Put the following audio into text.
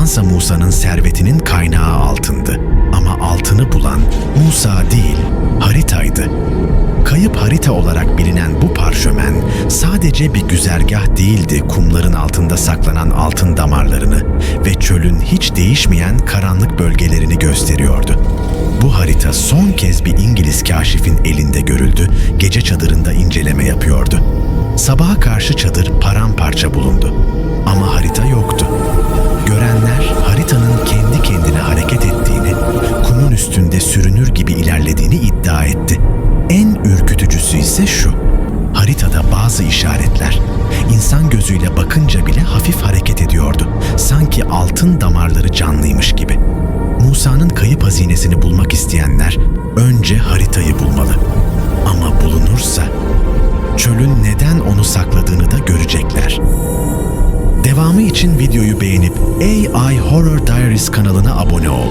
Mansa Musa'nın servetinin kaynağı altındı. Ama altını bulan Musa değil, haritaydı. Kayıp harita olarak bilinen bu parşömen sadece bir güzergah değildi kumların altında saklanan altın damarlarını ve çölün hiç değişmeyen karanlık bölgelerini gösteriyordu. Bu harita son kez bir İngiliz kaşifin elinde görüldü, gece çadırında inceleme yapıyordu. Sabaha karşı çadır paramparça bulundu. Ürkütücüsü ise şu. Haritada bazı işaretler insan gözüyle bakınca bile hafif hareket ediyordu. Sanki altın damarları canlıymış gibi. Musa'nın kayıp hazinesini bulmak isteyenler önce haritayı bulmalı. Ama bulunursa çölün neden onu sakladığını da görecekler. Devamı için videoyu beğenip AI Horror Diaries kanalına abone ol.